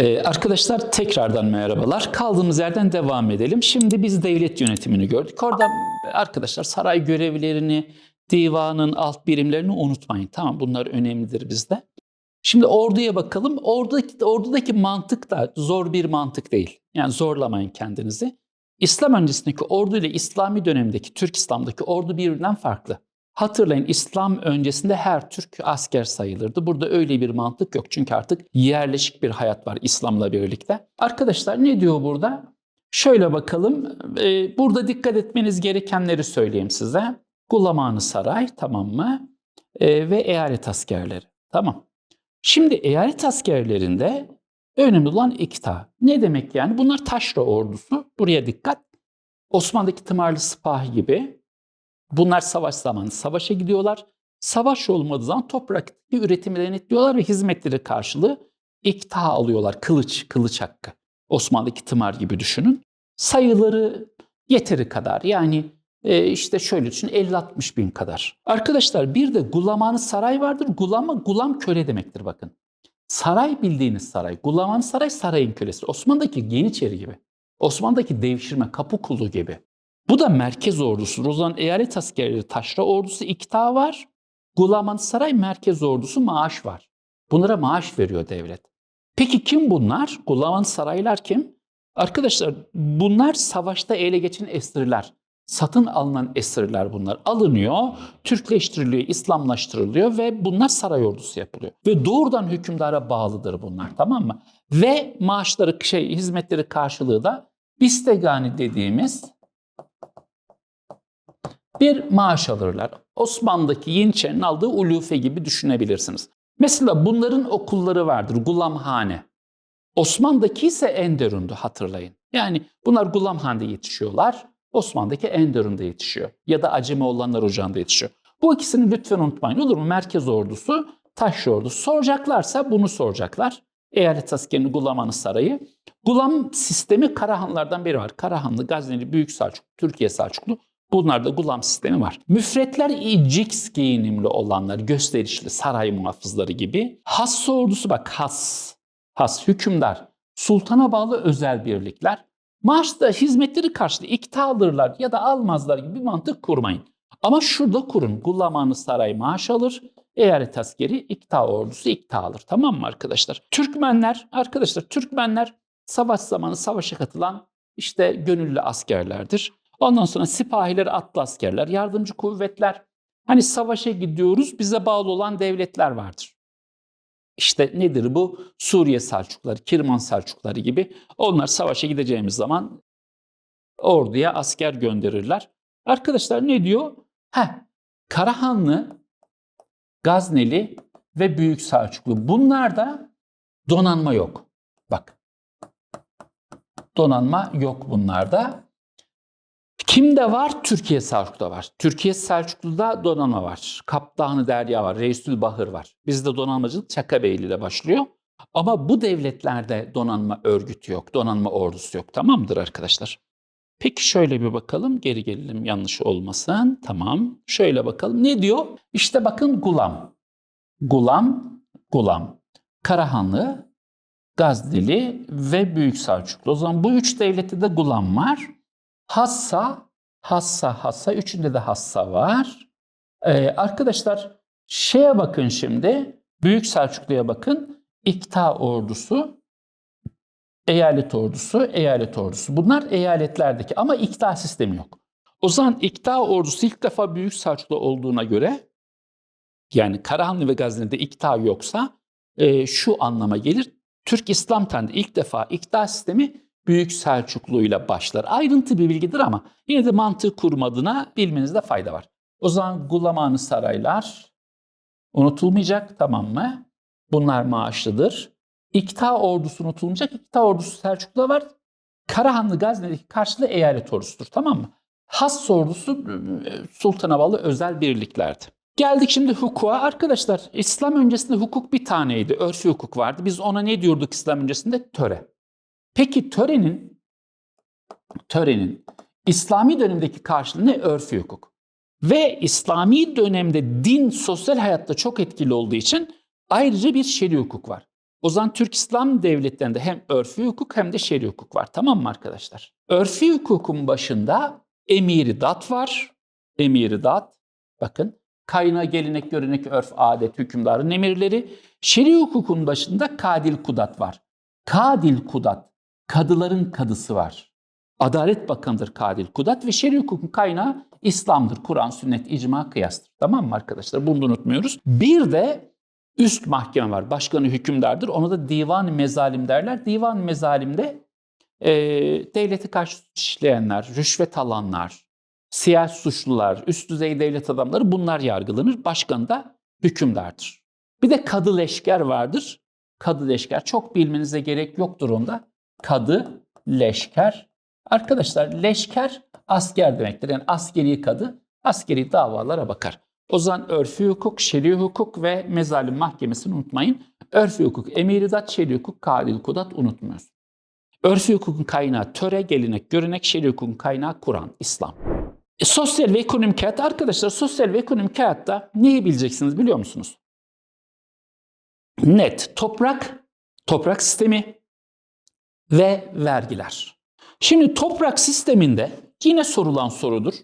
Ee, arkadaşlar tekrardan merhabalar. Kaldığımız yerden devam edelim. Şimdi biz devlet yönetimini gördük. Orada arkadaşlar saray görevlerini, divanın alt birimlerini unutmayın. Tamam bunlar önemlidir bizde. Şimdi orduya bakalım. Oradaki, ordudaki mantık da zor bir mantık değil. Yani zorlamayın kendinizi. İslam öncesindeki ordu ile İslami dönemdeki Türk İslam'daki ordu birbirinden farklı. Hatırlayın İslam öncesinde her Türk asker sayılırdı. Burada öyle bir mantık yok. Çünkü artık yerleşik bir hayat var İslam'la birlikte. Arkadaşlar ne diyor burada? Şöyle bakalım. Ee, burada dikkat etmeniz gerekenleri söyleyeyim size. Gulamanı saray tamam mı? Ee, ve eyalet askerleri. Tamam. Şimdi eyalet askerlerinde önemli olan ikta. Ne demek yani? Bunlar taşra ordusu. Buraya dikkat. Osmanlı'daki tımarlı sipahi gibi. Bunlar savaş zamanı savaşa gidiyorlar. Savaş olmadığı zaman topraktaki üretimi denetliyorlar ve hizmetleri karşılığı ikta alıyorlar. Kılıç, kılıç hakkı. Osmanlı'daki tımar gibi düşünün. Sayıları yeteri kadar yani e, işte şöyle düşün 50-60 bin kadar. Arkadaşlar bir de gulamanı saray vardır. Gulama, gulam köle demektir bakın. Saray bildiğiniz saray. Gulamanı saray sarayın kölesi. Osmanlı'daki Yeniçeri gibi. Osmanlı'daki devşirme kapı kulu gibi. Bu da merkez ordusu. O zaman eyalet askerleri taşra ordusu ikta var. Gulaman Saray merkez ordusu maaş var. Bunlara maaş veriyor devlet. Peki kim bunlar? Gulaman Saraylar kim? Arkadaşlar bunlar savaşta ele geçen esirler. Satın alınan esirler bunlar. Alınıyor, Türkleştiriliyor, İslamlaştırılıyor ve bunlar saray ordusu yapılıyor. Ve doğrudan hükümdara bağlıdır bunlar tamam mı? Ve maaşları, şey, hizmetleri karşılığı da bistegani dediğimiz bir maaş alırlar. Osmanlı'daki Yeniçeri'nin aldığı ulufe gibi düşünebilirsiniz. Mesela bunların okulları vardır. Gulamhane. Osmanlı'daki ise Enderun'du hatırlayın. Yani bunlar Gulamhane'de yetişiyorlar. Osmanlı'daki Enderun'da yetişiyor. Ya da Acemi olanlar Ocağı'nda yetişiyor. Bu ikisini lütfen unutmayın olur mu? Merkez ordusu, taş ordusu. Soracaklarsa bunu soracaklar. Eyalet askerini Gulamanı Sarayı. Gulam sistemi Karahanlardan biri var. Karahanlı, Gazneli, Büyük Selçuklu, Türkiye Selçuklu. Bunlarda gulam sistemi var. Müfretler icix giyinimli olanlar, gösterişli saray muhafızları gibi. Has ordusu bak has, has hükümdar, sultana bağlı özel birlikler. Maaşta hizmetleri karşılığı ikta alırlar ya da almazlar gibi bir mantık kurmayın. Ama şurada kurun. Gulamanı saray maaş alır, eyalet askeri ikta ordusu ikta alır. Tamam mı arkadaşlar? Türkmenler, arkadaşlar Türkmenler savaş zamanı savaşa katılan işte gönüllü askerlerdir. Ondan sonra sipahiler, atlı askerler, yardımcı kuvvetler. Hani savaşa gidiyoruz, bize bağlı olan devletler vardır. İşte nedir bu? Suriye Selçukları, Kirman Selçukları gibi. Onlar savaşa gideceğimiz zaman orduya asker gönderirler. Arkadaşlar ne diyor? Heh, Karahanlı, Gazneli ve Büyük Selçuklu. Bunlarda donanma yok. Bak. Donanma yok bunlarda. Kimde var? Türkiye Selçuklu'da var. Türkiye Selçuklu'da donanma var. Kaptanı Derya var. Reisül Bahır var. Bizde donanmacılık Çakabeyli ile başlıyor. Ama bu devletlerde donanma örgütü yok. Donanma ordusu yok. Tamamdır arkadaşlar. Peki şöyle bir bakalım. Geri gelelim yanlış olmasın. Tamam. Şöyle bakalım. Ne diyor? İşte bakın Gulam. Gulam, Gulam. Karahanlı, Gazneli ve Büyük Selçuklu. O zaman bu üç devlette de Gulam var. Hassa, Hassa, Hassa. Üçünde de Hassa var. Ee, arkadaşlar şeye bakın şimdi. Büyük Selçuklu'ya bakın. İkta ordusu, eyalet ordusu, eyalet ordusu. Bunlar eyaletlerdeki ama ikta sistemi yok. O zaman ikta ordusu ilk defa Büyük Selçuklu olduğuna göre yani Karahanlı ve Gazne'de ikta yoksa e, şu anlama gelir. Türk İslam tarihinde ilk defa ikta sistemi Büyük Selçuklu ile başlar. Ayrıntı bir bilgidir ama yine de mantığı kurmadığına bilmenizde fayda var. O zaman Gulamanı saraylar unutulmayacak tamam mı? Bunlar maaşlıdır. İkta ordusu unutulmayacak. İkta ordusu Selçuklu'da var. Karahanlı Gazne'deki karşılığı eyalet ordusudur tamam mı? Has ordusu sultana bağlı özel birliklerdi. Geldik şimdi hukuka. Arkadaşlar İslam öncesinde hukuk bir taneydi. Örfi hukuk vardı. Biz ona ne diyorduk İslam öncesinde? Töre. Peki törenin törenin İslami dönemdeki karşılığı ne? Örfi hukuk. Ve İslami dönemde din sosyal hayatta çok etkili olduğu için ayrıca bir şer'i hukuk var. O zaman Türk İslam devletlerinde hem örfi hukuk hem de şer'i hukuk var. Tamam mı arkadaşlar? Örfi hukukun başında emiri dat var. Emiri dat. Bakın kaynağı gelenek, görenek, örf, adet, hükümdarın emirleri. Şer'i hukukun başında kadil kudat var. Kadil kudat, kadıların kadısı var. Adalet Bakanı'dır Kadil Kudat ve şer'i hukukun kaynağı İslam'dır. Kur'an, sünnet, icma, kıyastır. Tamam mı arkadaşlar? Bunu da unutmuyoruz. Bir de üst mahkeme var. Başkanı hükümdardır. Ona da divan mezalim derler. Divan mezalimde e, devlete karşı işleyenler, rüşvet alanlar, siyasi suçlular, üst düzey devlet adamları bunlar yargılanır. Başkan da hükümdardır. Bir de kadı leşker vardır. Kadı leşker çok bilmenize gerek yoktur onda. Kadı leşker. Arkadaşlar leşker asker demektir. Yani askeri kadı askeri davalara bakar. O zaman örfi hukuk, şer'i hukuk ve mezalim mahkemesini unutmayın. Örfi hukuk, emiridat, şer'i hukuk, kadil kudat unutmuyoruz. Örfi hukukun kaynağı töre, gelenek, görenek, şer'i hukukun kaynağı Kur'an, İslam. E, sosyal ve ekonomik hayat arkadaşlar sosyal ve ekonomik hayatta neyi bileceksiniz biliyor musunuz? Net toprak, toprak sistemi ve vergiler. Şimdi toprak sisteminde yine sorulan sorudur.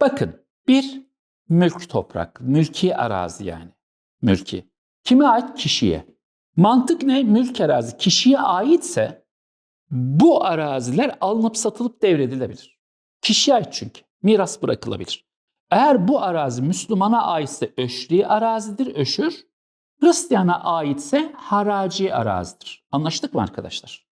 Bakın bir mülk toprak, mülki arazi yani. Mülki. Kime ait? Kişiye. Mantık ne? Mülk arazi kişiye aitse bu araziler alınıp satılıp devredilebilir. Kişiye ait çünkü. Miras bırakılabilir. Eğer bu arazi Müslümana aitse öşri arazidir, öşür. Hristiyana aitse haraci arazidir. Anlaştık mı arkadaşlar?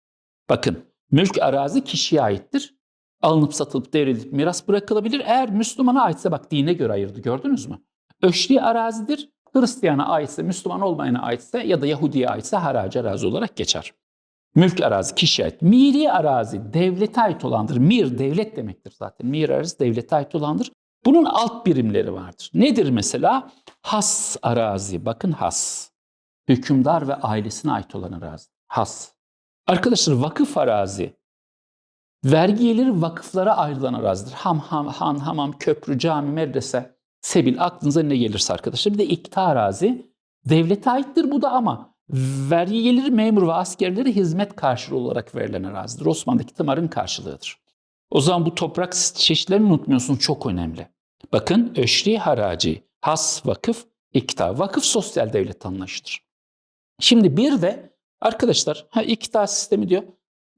Bakın mülk arazi kişiye aittir. Alınıp satılıp devredilip miras bırakılabilir. Eğer Müslümana aitse bak dine göre ayırdı gördünüz mü? Öşri arazidir. Hristiyana aitse, Müslüman olmayana aitse ya da Yahudiye aitse haraci arazi olarak geçer. Mülk arazi kişiye ait. Miri arazi devlete ait olandır. Mir devlet demektir zaten. Mir arazi devlete ait olandır. Bunun alt birimleri vardır. Nedir mesela? Has arazi. Bakın has. Hükümdar ve ailesine ait olan arazi. Has. Arkadaşlar vakıf arazi. Vergi geliri vakıflara ayrılan arazidir. Ham, ham, han, hamam, köprü, cami, medrese, sebil aklınıza ne gelirse arkadaşlar. Bir de ikta arazi. Devlete aittir bu da ama vergi geliri memur ve askerlere hizmet karşılığı olarak verilen arazidir. Osmanlı'daki tımarın karşılığıdır. O zaman bu toprak çeşitlerini unutmuyorsunuz çok önemli. Bakın öşri haraci, has vakıf, ikta. Vakıf sosyal devlet anlayışıdır. Şimdi bir de arkadaşlar ha, ikta sistemi diyor.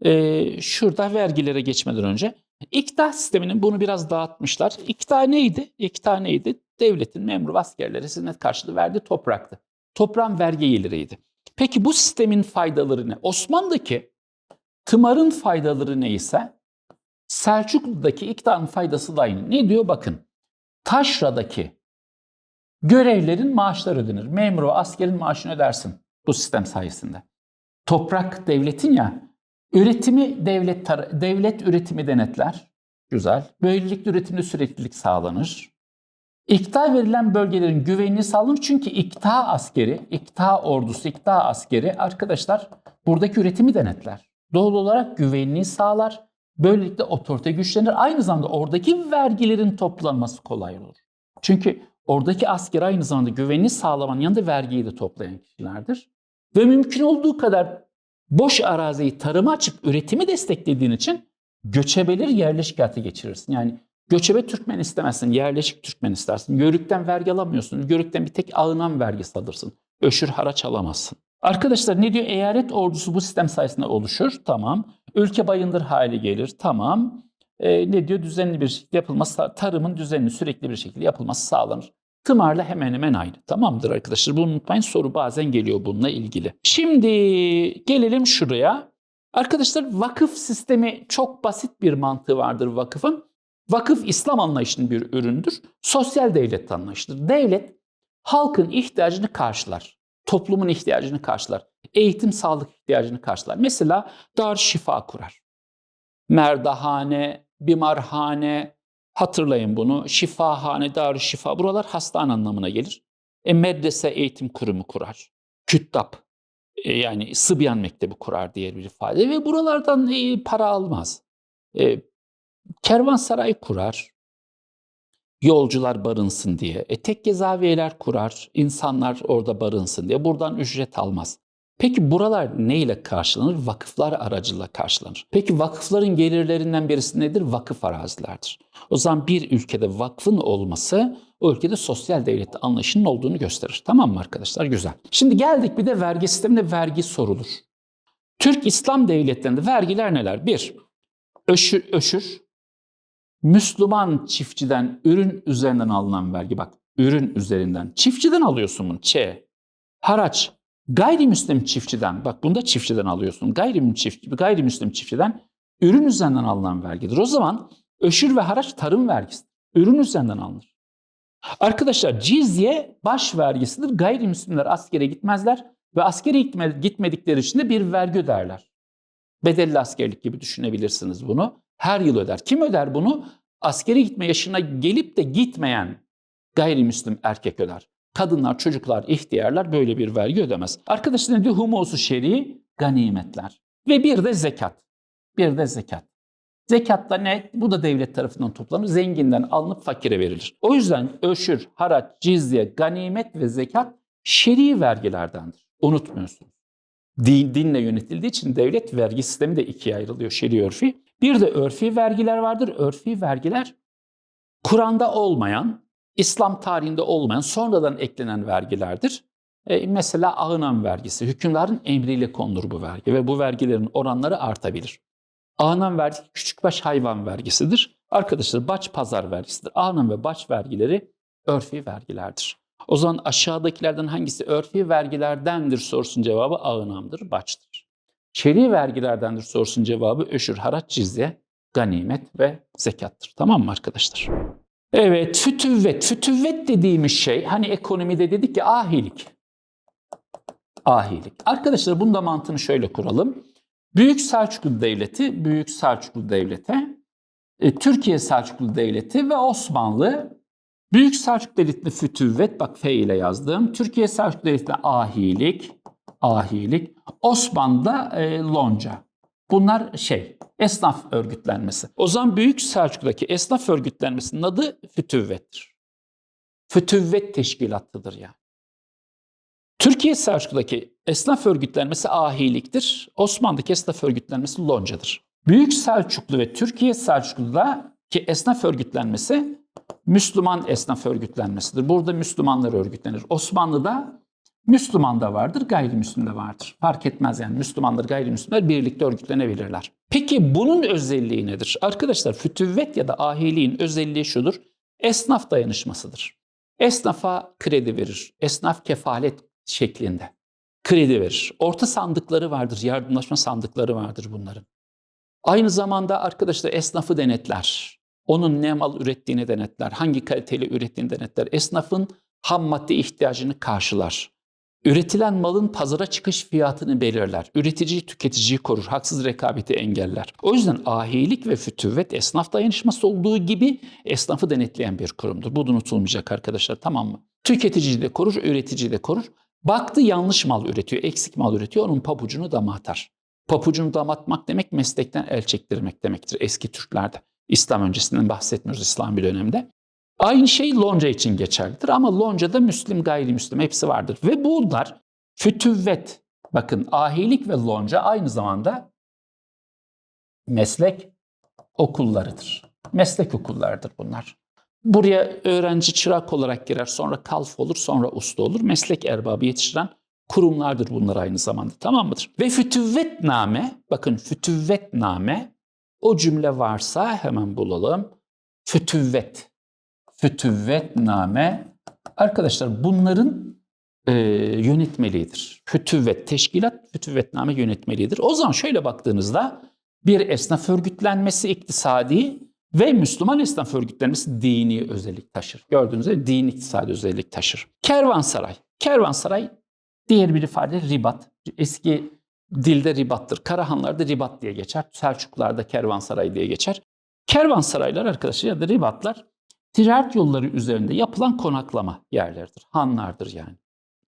Ee, şurada vergilere geçmeden önce. İkta sisteminin bunu biraz dağıtmışlar. İkta neydi? İkta neydi? Devletin memur ve askerlere hizmet karşılığı verdiği topraktı. Toprağın vergi geliriydi. Peki bu sistemin faydaları ne? Osmanlı'daki tımarın faydaları neyse Selçuklu'daki iktidarın faydası da aynı. Ne diyor bakın. Taşra'daki görevlerin maaşları ödenir. Memur ve askerin maaşını ödersin bu sistem sayesinde. Toprak devletin ya üretimi devlet devlet üretimi denetler. Güzel. Böylelikle üretimde süreklilik sağlanır. İkta verilen bölgelerin güvenliği sağlanır çünkü ikta askeri, ikta ordusu, ikta askeri arkadaşlar buradaki üretimi denetler. Doğal olarak güvenliği sağlar. Böylelikle otorite güçlenir. Aynı zamanda oradaki vergilerin toplanması kolay olur. Çünkü oradaki asker aynı zamanda güvenliği sağlamanın yanında vergiyi de toplayan kişilerdir. Ve mümkün olduğu kadar boş araziyi tarıma açıp üretimi desteklediğin için göçebeleri yerleşik hayata geçirirsin. Yani Göçebe Türkmen istemezsin, yerleşik Türkmen istersin. Yörükten vergi alamıyorsun. Yörükten bir tek ağınan vergi alırsın. Öşür haraç alamazsın. Arkadaşlar ne diyor? Eyalet ordusu bu sistem sayesinde oluşur. Tamam. Ülke bayındır hale gelir. Tamam. Ee, ne diyor? Düzenli bir şekilde yapılması, tarımın düzenli sürekli bir şekilde yapılması sağlanır. Tımarla hemen hemen aynı. Tamamdır arkadaşlar. Bunu unutmayın. Soru bazen geliyor bununla ilgili. Şimdi gelelim şuraya. Arkadaşlar vakıf sistemi çok basit bir mantığı vardır vakıfın. Vakıf İslam anlayışının bir üründür. Sosyal devlet anlayışıdır. Devlet halkın ihtiyacını karşılar. Toplumun ihtiyacını karşılar. Eğitim, sağlık ihtiyacını karşılar. Mesela dar şifa kurar. Merdahane, bimarhane, hatırlayın bunu. Şifahane, dar şifa. Buralar hastane anlamına gelir. E, medrese eğitim kurumu kurar. Küttab, e, yani Sıbyan Mektebi kurar diye bir ifade. Ve buralardan e, para almaz. E, kervansaray kurar, yolcular barınsın diye. E, tekke zaviyeler kurar, insanlar orada barınsın diye. Buradan ücret almaz. Peki buralar neyle karşılanır? Vakıflar aracılığıyla karşılanır. Peki vakıfların gelirlerinden birisi nedir? Vakıf arazilerdir. O zaman bir ülkede vakfın olması o ülkede sosyal devlet anlayışının olduğunu gösterir. Tamam mı arkadaşlar? Güzel. Şimdi geldik bir de vergi sistemine vergi sorulur. Türk İslam devletlerinde vergiler neler? Bir, öşür, öşür Müslüman çiftçiden ürün üzerinden alınan vergi. Bak ürün üzerinden. Çiftçiden alıyorsun bunu. Ç. Haraç. Gayrimüslim çiftçiden. Bak bunda çiftçiden alıyorsun. Gayrimüslim, çiftçi, gayrimüslim çiftçiden ürün üzerinden alınan vergidir. O zaman öşür ve haraç tarım vergisi. Ürün üzerinden alınır. Arkadaşlar cizye baş vergisidir. Gayrimüslimler askere gitmezler ve askere gitme- gitmedikleri için de bir vergi öderler. Bedelli askerlik gibi düşünebilirsiniz bunu. Her yıl öder. Kim öder bunu? Askere gitme yaşına gelip de gitmeyen gayrimüslim erkek öder. Kadınlar, çocuklar, ihtiyarlar böyle bir vergi ödemez. Arkadaşlar ne diyor? Humusu şer'i ganimetler. Ve bir de zekat. Bir de zekat. Zekat da ne? Bu da devlet tarafından toplanır. Zenginden alınıp fakire verilir. O yüzden öşür, haraç, cizye, ganimet ve zekat şer'i vergilerdendir. Unutmuyorsunuz. Din, dinle yönetildiği için devlet vergi sistemi de ikiye ayrılıyor şer'i örfi. Bir de örfi vergiler vardır. Örfi vergiler Kur'an'da olmayan, İslam tarihinde olmayan, sonradan eklenen vergilerdir. E, mesela ağınan vergisi, hükümdarın emriyle konulur bu vergi ve bu vergilerin oranları artabilir. Ağınan vergisi küçükbaş hayvan vergisidir. Arkadaşlar baş pazar vergisidir. Ağınan ve baş vergileri örfi vergilerdir. O zaman aşağıdakilerden hangisi örfi vergilerdendir sorusunun cevabı ağınamdır, baştır. Şer'i vergilerdendir sorusunun cevabı öşür, haraç, cizye, ganimet ve zekattır. Tamam mı arkadaşlar? Evet, fütüvvet. Fütüvvet dediğimiz şey, hani ekonomide dedik ya ahilik. Ahilik. Arkadaşlar bunun da mantığını şöyle kuralım. Büyük Selçuklu Devleti, Büyük Selçuklu Devleti, e, Türkiye Selçuklu Devleti ve Osmanlı Büyük Selçuklu Devleti'nde fütüvvet, bak F ile yazdım. Türkiye Selçuklu Devleti'nde ahilik, ahilik. Osmanlı'da e, lonca. Bunlar şey, esnaf örgütlenmesi. O zaman Büyük Selçuklu'daki esnaf örgütlenmesinin adı fütüvvettir. Fütüvvet teşkilatıdır yani. Türkiye Selçuklu'daki esnaf örgütlenmesi ahiliktir. Osmanlı'daki esnaf örgütlenmesi loncadır. Büyük Selçuklu ve Türkiye Selçuklu'daki esnaf örgütlenmesi Müslüman esnaf örgütlenmesidir. Burada Müslümanlar örgütlenir. Osmanlı'da Müslüman da vardır, gayrimüslim de vardır. Fark etmez yani Müslümanlar, gayrimüslimler birlikte örgütlenebilirler. Peki bunun özelliği nedir? Arkadaşlar fütüvvet ya da ahiliğin özelliği şudur. Esnaf dayanışmasıdır. Esnafa kredi verir. Esnaf kefalet şeklinde kredi verir. Orta sandıkları vardır, yardımlaşma sandıkları vardır bunların. Aynı zamanda arkadaşlar esnafı denetler. Onun ne mal ürettiğini denetler, hangi kaliteli ürettiğini denetler. Esnafın ham madde ihtiyacını karşılar. Üretilen malın pazara çıkış fiyatını belirler. Üreticiyi, tüketiciyi korur. Haksız rekabeti engeller. O yüzden ahilik ve fütüvvet esnaf dayanışması olduğu gibi esnafı denetleyen bir kurumdur. Bu unutulmayacak arkadaşlar tamam mı? Tüketiciyi de korur, üreticiyi de korur. Baktı yanlış mal üretiyor, eksik mal üretiyor, onun pabucunu dama atar. Papucunu damatmak demek meslekten el çektirmek demektir eski Türklerde. İslam öncesinden bahsetmiyoruz İslam bir dönemde. Aynı şey lonca için geçerlidir ama loncada Müslim gayrimüslim hepsi vardır. Ve bunlar fütüvvet, bakın ahilik ve lonca aynı zamanda meslek okullarıdır. Meslek okullarıdır bunlar. Buraya öğrenci çırak olarak girer, sonra kalf olur, sonra usta olur. Meslek erbabı yetiştiren kurumlardır bunlar aynı zamanda. Tamam mıdır? Ve fütüvvetname, bakın fütüvvetname o cümle varsa hemen bulalım. Fütüvvet. Fütüvvetname. Arkadaşlar bunların e, yönetmeliğidir. Fütüvvet, teşkilat fütüvvetname yönetmeliğidir. O zaman şöyle baktığınızda bir esnaf örgütlenmesi iktisadi ve Müslüman esnaf örgütlenmesi dini özellik taşır. Gördüğünüz gibi din iktisadi özellik taşır. Kervansaray. Kervansaray diğer bir ifade ribat. Eski dilde ribattır. Karahanlarda ribat diye geçer. Selçuklularda kervansaray diye geçer. Kervansaraylar arkadaşlar ya da ribatlar ticaret yolları üzerinde yapılan konaklama yerleridir. Hanlardır yani.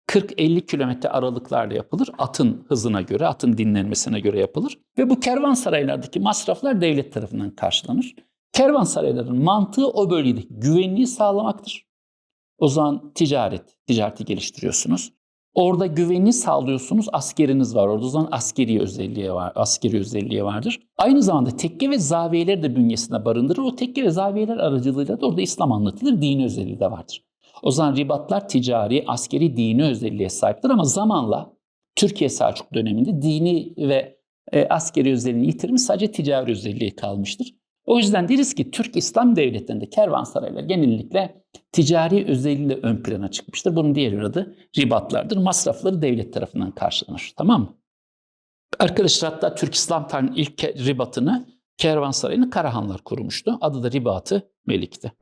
40-50 kilometre aralıklarla yapılır. Atın hızına göre, atın dinlenmesine göre yapılır. Ve bu kervansaraylardaki masraflar devlet tarafından karşılanır. Kervansarayların mantığı o bölgedeki güvenliği sağlamaktır. O zaman ticaret, ticareti geliştiriyorsunuz. Orada güvenini sağlıyorsunuz. Askeriniz var orada. O zaman askeri özelliği var. Askeri özelliği vardır. Aynı zamanda tekke ve zaviyeler de bünyesinde barındırır. O tekke ve zaviyeler aracılığıyla da orada İslam anlatılır. Dini özelliği de vardır. O zaman ribatlar ticari, askeri, dini özelliğe sahiptir ama zamanla Türkiye Selçuk döneminde dini ve e, askeri özelliğini yitirmiş sadece ticari özelliği kalmıştır. O yüzden deriz ki Türk İslam devletlerinde kervansaraylar genellikle ticari özelliğiyle ön plana çıkmıştır. Bunun diğer adı ribatlardır. Masrafları devlet tarafından karşılanır. Tamam mı? Arkadaşlar hatta Türk İslam tarihinin ilk ribatını kervansarayını Karahanlar kurmuştu. Adı da Ribatı Melik'ti.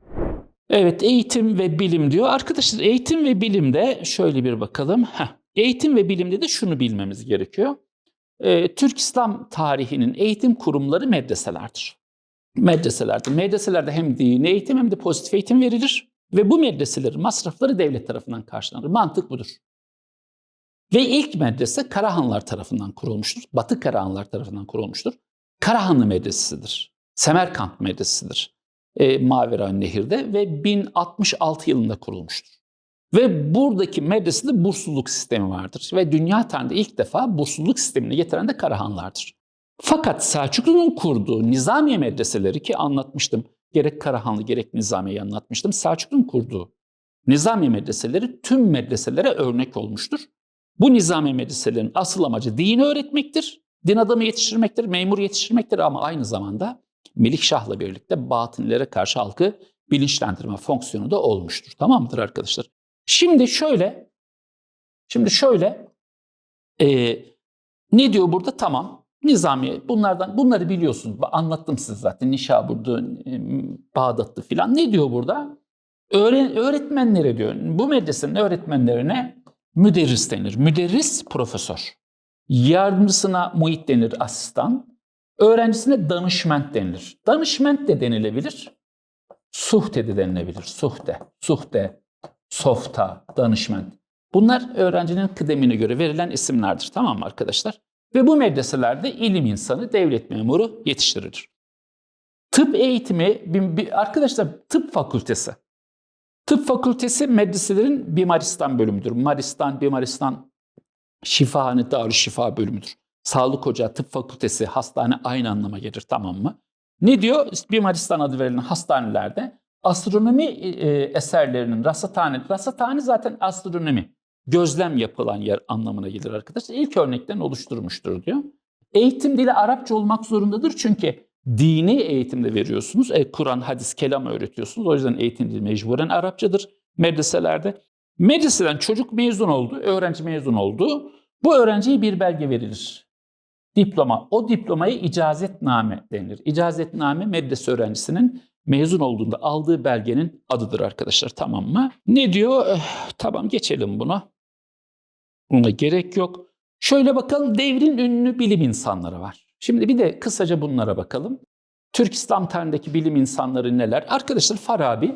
Evet eğitim ve bilim diyor. Arkadaşlar eğitim ve bilimde şöyle bir bakalım. Heh, eğitim ve bilimde de şunu bilmemiz gerekiyor. Ee, Türk İslam tarihinin eğitim kurumları medreselerdir. Medreselerdir. Medreselerde hem dini eğitim hem de pozitif eğitim verilir. Ve bu medreselerin masrafları devlet tarafından karşılanır. Mantık budur. Ve ilk medrese Karahanlar tarafından kurulmuştur. Batı Karahanlar tarafından kurulmuştur. Karahanlı medresesidir. Semerkant medresesidir. E, Maveran Nehir'de ve 1066 yılında kurulmuştur. Ve buradaki medresede bursluluk sistemi vardır. Ve dünya tarihinde ilk defa bursluluk sistemini getiren de Karahanlardır. Fakat Selçuklu'nun kurduğu Nizamiye medreseleri ki anlatmıştım. Gerek Karahanlı gerek Nizamiye'yi anlatmıştım. Selçuklu'nun kurduğu Nizamiye medreseleri tüm medreselere örnek olmuştur. Bu Nizamiye medreselerinin asıl amacı dini öğretmektir. Din adamı yetiştirmektir, memur yetiştirmektir ama aynı zamanda Melikşah'la birlikte batınilere karşı halkı bilinçlendirme fonksiyonu da olmuştur. Tamam mıdır arkadaşlar? Şimdi şöyle, şimdi şöyle, e, ne diyor burada? Tamam, Nizamiye bunlardan bunları biliyorsunuz. Anlattım size zaten Nişabur'du, e, Bağdat'tı filan. Ne diyor burada? Öğren, öğretmenlere diyor. Bu medresenin öğretmenlerine müderris denir. Müderris profesör. Yardımcısına muhit denir asistan. Öğrencisine danışment denilir. Danışment de denilebilir. Suhte de denilebilir. Suhte, suhte, softa, danışment. Bunlar öğrencinin kıdemine göre verilen isimlerdir. Tamam mı arkadaşlar? Ve bu medreselerde ilim insanı, devlet memuru yetiştirilir. Tıp eğitimi, arkadaşlar tıp fakültesi. Tıp fakültesi medreselerin bimaristan bölümüdür. Maristan, bimaristan, şifahane, darüşşifa bölümüdür. Sağlık ocağı, tıp fakültesi, hastane aynı anlama gelir tamam mı? Ne diyor? Bimaristan adı verilen hastanelerde astronomi e, eserlerinin rasathane, rasathane zaten astronomi, gözlem yapılan yer anlamına gelir arkadaşlar. İlk örnekten oluşturmuştur diyor. Eğitim dili Arapça olmak zorundadır çünkü dini eğitimde veriyorsunuz. E, Kur'an, hadis, kelam öğretiyorsunuz. O yüzden eğitim dili mecburen Arapçadır medreselerde. Medreseden çocuk mezun oldu, öğrenci mezun oldu. Bu öğrenciye bir belge verilir. Diploma. O diplomaya icazetname denilir. İcazetname medrese öğrencisinin mezun olduğunda aldığı belgenin adıdır arkadaşlar. Tamam mı? Ne diyor? Eh, tamam geçelim buna. Gerek yok. Şöyle bakalım devrin ünlü bilim insanları var. Şimdi bir de kısaca bunlara bakalım. Türk İslam tarihindeki bilim insanları neler? Arkadaşlar Farabi.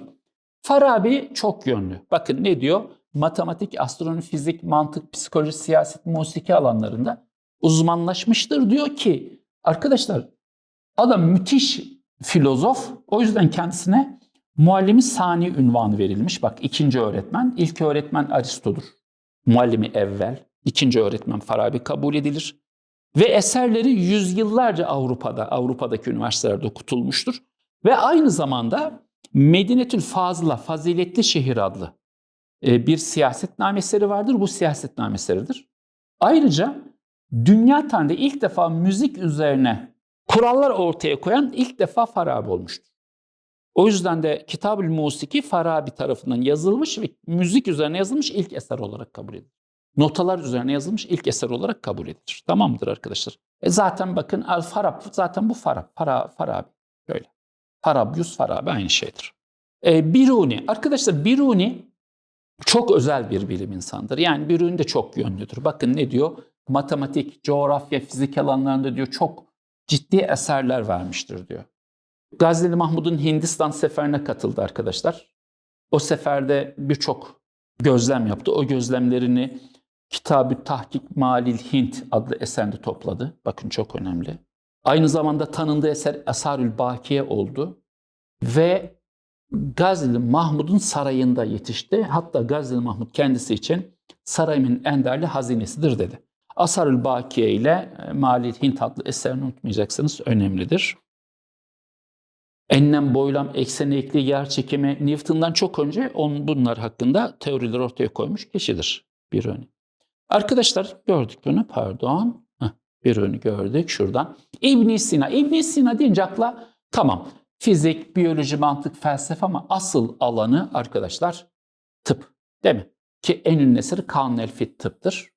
Farabi çok yönlü. Bakın ne diyor? Matematik, astronomi, fizik, mantık, psikoloji, siyaset, musiki alanlarında uzmanlaşmıştır. Diyor ki arkadaşlar adam müthiş filozof. O yüzden kendisine muallimi sani ünvanı verilmiş. Bak ikinci öğretmen. İlk öğretmen Aristo'dur. Muallimi evvel. İkinci öğretmen Farabi kabul edilir. Ve eserleri yüzyıllarca Avrupa'da, Avrupa'daki üniversitelerde okutulmuştur. Ve aynı zamanda Medinetül Fazla, Faziletli Şehir adlı e, bir siyasetname eseri vardır. Bu siyasetname eseridir. Ayrıca dünya tarihinde ilk defa müzik üzerine kurallar ortaya koyan ilk defa Farabi olmuştur. O yüzden de Kitab-ül Musiki Farabi tarafından yazılmış ve müzik üzerine yazılmış ilk eser olarak kabul edilir. Notalar üzerine yazılmış ilk eser olarak kabul edilir. Tamamdır arkadaşlar. E zaten bakın Al Farab zaten bu Farab. Fara, Farabi. Böyle. Farabius Farabi aynı şeydir. E, Biruni. Arkadaşlar Biruni çok özel bir bilim insanıdır. Yani Biruni de çok yönlüdür. Bakın ne diyor? Matematik, coğrafya, fizik alanlarında diyor çok ciddi eserler vermiştir diyor. Gazneli Mahmud'un Hindistan seferine katıldı arkadaşlar. O seferde birçok gözlem yaptı. O gözlemlerini Kitab-ı Tahkik Malil Hint adlı eserde topladı. Bakın çok önemli. Aynı zamanda tanındığı eser Esarül Bakiye oldu. Ve Gazneli Mahmud'un sarayında yetişti. Hatta Gazneli Mahmud kendisi için sarayımın en değerli hazinesidir dedi. Asarül Bakiye ile e, Mali Hint adlı eserini unutmayacaksınız. Önemlidir. Enlem, boylam, ekseni ekli, yer çekimi Newton'dan çok önce on, bunlar hakkında teoriler ortaya koymuş kişidir. Bir örnek. Arkadaşlar gördük bunu pardon. Bir örnek gördük şuradan. ibn Sina. ibn Sina deyince akla tamam fizik, biyoloji, mantık, felsefe ama asıl alanı arkadaşlar tıp değil mi? Ki en ünlü eseri Kanun el Fit tıptır.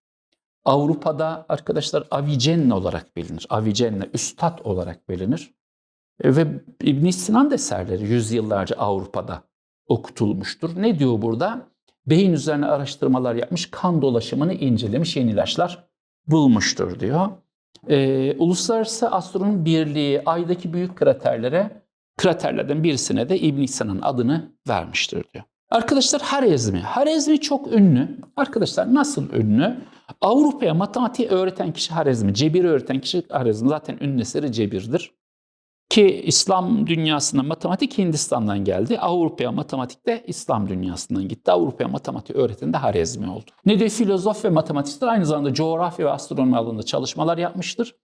Avrupa'da arkadaşlar Avicenna olarak bilinir. Avicenna, üstad olarak bilinir. E, Ve ibn Sina'nın eserleri yüzyıllarca Avrupa'da okutulmuştur. Ne diyor burada? Beyin üzerine araştırmalar yapmış, kan dolaşımını incelemiş, yeni ilaçlar bulmuştur diyor. Ee, Uluslararası Astronomi Birliği aydaki büyük kraterlere, kraterlerden birisine de ibn Sina'nın adını vermiştir diyor. Arkadaşlar Harezmi. Harezmi çok ünlü. Arkadaşlar nasıl ünlü? Avrupa'ya matematiği öğreten kişi Harezmi. Cebiri öğreten kişi Harezmi. Zaten ünlü eseri Cebir'dir. Ki İslam dünyasına matematik Hindistan'dan geldi. Avrupa'ya matematik de İslam dünyasından gitti. Avrupa'ya matematik öğreten de Harezmi oldu. Ne de filozof ve matematikçiler aynı zamanda coğrafya ve astronomi alanında çalışmalar yapmıştır.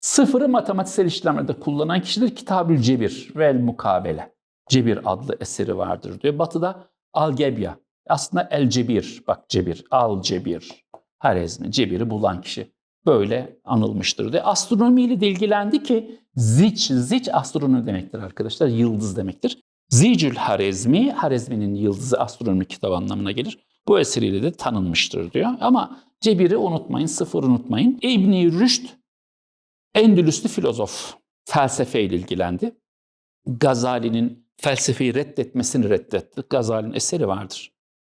Sıfırı matematiksel işlemlerde kullanan kişidir. Kitabül Cebir vel Mukabele. Cebir adlı eseri vardır diyor. Batı'da Algebya. Aslında El Cebir. Bak Cebir. Al Cebir. Harezmi. Cebir'i bulan kişi. Böyle anılmıştır diye. Astronomiyle de ilgilendi ki ziç, ziç astronomi demektir arkadaşlar. Yıldız demektir. Zicül Harezmi, Harezmi'nin yıldızı astronomi kitabı anlamına gelir. Bu eseriyle de tanınmıştır diyor. Ama Cebir'i unutmayın, sıfır unutmayın. İbn-i Rüşd Endülüslü filozof felsefeyle ilgilendi. Gazali'nin felsefeyi reddetmesini reddetti. Gazali'nin eseri vardır.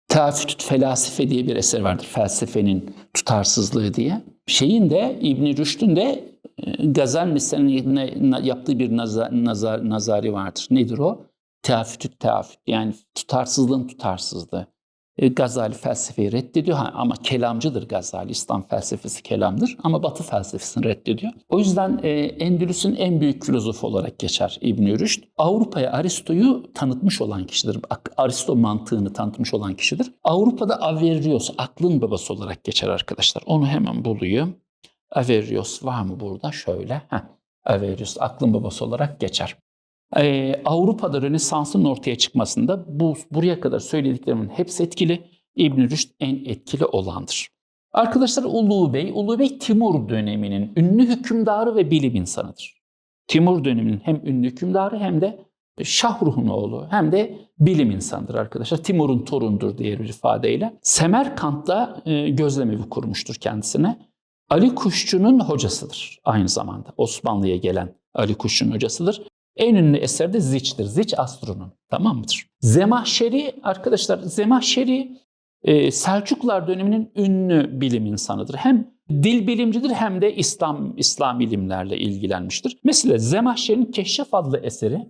Teafütüt Felasife diye bir eser vardır. Felsefenin tutarsızlığı diye. Şeyin de İbn Rüşd'ün de Gazal misalinin yaptığı bir nazar, nazar, nazari vardır. Nedir o? Teafütüt teafüt. Yani tutarsızlığın tutarsızlığı. E, Gazali felsefeyi reddediyor ama kelamcıdır Gazali. İslam felsefesi kelamdır ama Batı felsefesini reddediyor. O yüzden e, Endülüs'ün en büyük filozofu olarak geçer İbn Rüşd. Avrupa'ya Aristo'yu tanıtmış olan kişidir. Aristo mantığını tanıtmış olan kişidir. Avrupa'da Averroes aklın babası olarak geçer arkadaşlar. Onu hemen bulayım. Averroes var mı burada? Şöyle. Heh. Averroes aklın babası olarak geçer. Ee, Avrupa'da Rönesans'ın ortaya çıkmasında bu buraya kadar söylediklerimin hepsi etkili. İbn Rüşd en etkili olandır. Arkadaşlar Ulu Bey, Ulu Bey Timur döneminin ünlü hükümdarı ve bilim insanıdır. Timur döneminin hem ünlü hükümdarı hem de Şahruh'un oğlu hem de bilim insanıdır arkadaşlar. Timur'un torundur diğer bir ifadeyle. Semerkant'ta e, gözlemevi kurmuştur kendisine. Ali Kuşçu'nun hocasıdır aynı zamanda. Osmanlı'ya gelen Ali Kuşçu'nun hocasıdır. En ünlü eser de Ziç'tir. Ziç astronom. Tamam mıdır? Zemahşeri arkadaşlar Zemahşeri e, Selçuklular döneminin ünlü bilim insanıdır. Hem dil bilimcidir hem de İslam İslam ilimlerle ilgilenmiştir. Mesela Zemahşeri'nin Keşşaf adlı eseri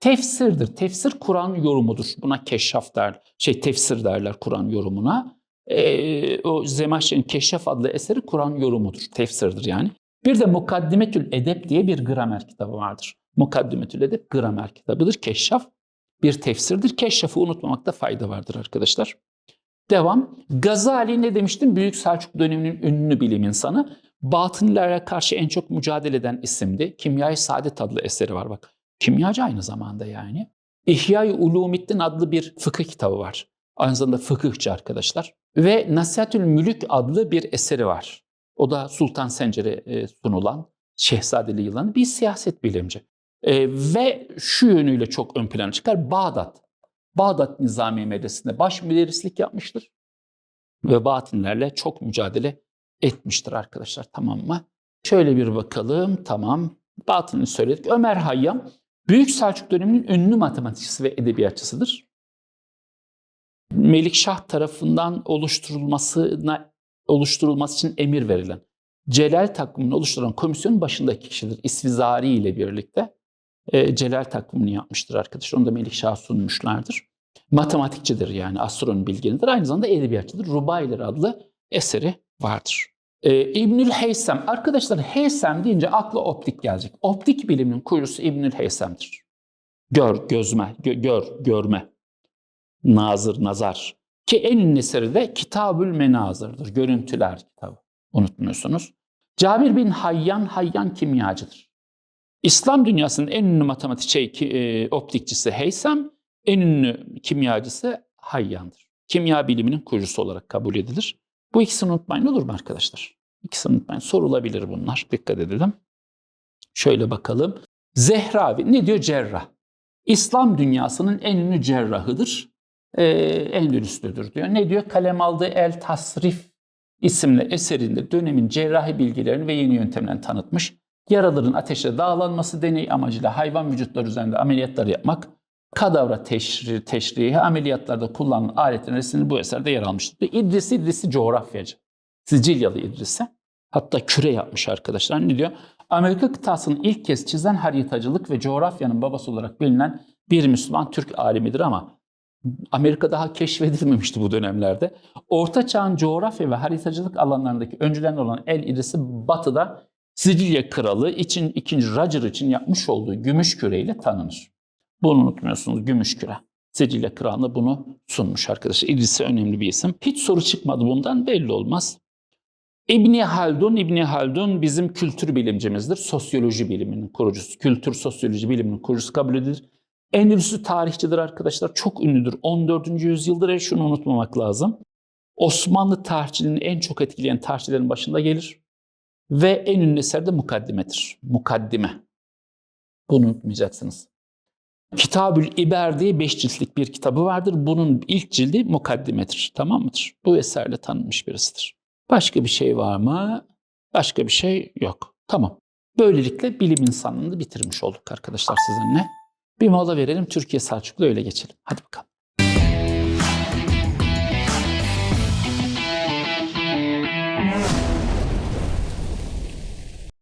tefsirdir. Tefsir Kur'an yorumudur. Buna keşşaf der, şey tefsir derler Kur'an yorumuna. E, o Zemahşeri'nin Keşşaf adlı eseri Kur'an yorumudur. Tefsirdir yani. Bir de Mukaddimetül Edep diye bir gramer kitabı vardır. Mukaddimetül Edep gramer kitabıdır. Keşşaf bir tefsirdir. Keşşafı unutmamakta fayda vardır arkadaşlar. Devam. Gazali ne demiştim? Büyük Selçuk döneminin ünlü bilim insanı. Batınilere karşı en çok mücadele eden isimdi. Kimya-i Saadet adlı eseri var bak. Kimyacı aynı zamanda yani. İhya-i Ulumiddin adlı bir fıkıh kitabı var. Aynı zamanda fıkıhçı arkadaşlar. Ve Nasihatül Mülük adlı bir eseri var. O da Sultan Sencer'e sunulan Şehzadeli yılanı bir siyaset bilimci. E, ve şu yönüyle çok ön plana çıkar. Bağdat. Bağdat Nizami Medresesi'nde baş müderrislik yapmıştır. Ve batinlerle çok mücadele etmiştir arkadaşlar. Tamam mı? Şöyle bir bakalım. Tamam. Batını söyledik. Ömer Hayyam Büyük Selçuk döneminin ünlü matematikçisi ve edebiyatçısıdır. Melikşah tarafından oluşturulmasına oluşturulması için emir verilen Celal takvimini oluşturan komisyonun başındaki kişidir. İsvizari ile birlikte e, Celal takvimini yapmıştır arkadaşlar. Onu da Melikşah sunmuşlardır. Matematikçidir yani astronomi bilginidir. Aynı zamanda edebiyatçıdır. Rubayler adlı eseri vardır. E, İbnül Heysem. Arkadaşlar Heysem deyince akla optik gelecek. Optik biliminin kurucusu İbnül Heysem'dir. Gör, gözme, gö, gör, görme. Nazır, nazar. Ki en ünlü eseri de Kitabül Menazır'dır. Görüntüler kitabı. Unutmuyorsunuz. Cabir bin Hayyan, Hayyan kimyacıdır. İslam dünyasının en ünlü matematik şey, e, optikçisi Heysem, en ünlü kimyacısı Hayyan'dır. Kimya biliminin kurucusu olarak kabul edilir. Bu ikisini unutmayın olur mu arkadaşlar? İkisini unutmayın. Sorulabilir bunlar. Dikkat edelim. Şöyle bakalım. Zehravi ne diyor cerrah? İslam dünyasının en ünlü cerrahıdır. Ee, Endülüslüdür diyor. Ne diyor? Kalem aldığı El Tasrif isimli eserinde dönemin cerrahi bilgilerini ve yeni yöntemlerini tanıtmış. Yaraların ateşle dağlanması deney amacıyla hayvan vücutları üzerinde ameliyatları yapmak, kadavra teşri, teşrihi ameliyatlarda kullanılan aletin resmini bu eserde yer almıştır. İdris İdris'i coğrafyacı. Sicilyalı İdris'e. Hatta küre yapmış arkadaşlar. Ne diyor? Amerika kıtasını ilk kez çizen haritacılık ve coğrafyanın babası olarak bilinen bir Müslüman Türk alimidir ama Amerika daha keşfedilmemişti bu dönemlerde. Orta Çağ'ın coğrafya ve haritacılık alanlarındaki öncülerden olan El İdris'i batıda Sicilya kralı için 2. Roger için yapmış olduğu gümüş küreyle tanınır. Bunu unutmuyorsunuz gümüş küre. Sicilya kralı bunu sunmuş arkadaşlar. İdris'e önemli bir isim. Hiç soru çıkmadı bundan belli olmaz. İbni Haldun, İbni Haldun bizim kültür bilimcimizdir. Sosyoloji biliminin kurucusu. Kültür sosyoloji biliminin kurucusu kabul edilir. Endülüs'ü tarihçidir arkadaşlar. Çok ünlüdür. 14. yüzyıldır. ve Şunu unutmamak lazım. Osmanlı tarihçiliğini en çok etkileyen tarihçilerin başında gelir. Ve en ünlü eser de Mukaddime'dir. Mukaddime. Bunu unutmayacaksınız. Kitabül İber diye beş ciltlik bir kitabı vardır. Bunun ilk cildi Mukaddime'dir. Tamam mıdır? Bu eserle tanınmış birisidir. Başka bir şey var mı? Başka bir şey yok. Tamam. Böylelikle bilim insanlığını bitirmiş olduk arkadaşlar sizinle. Bir mola verelim. Türkiye Selçuklu öyle geçelim. Hadi bakalım.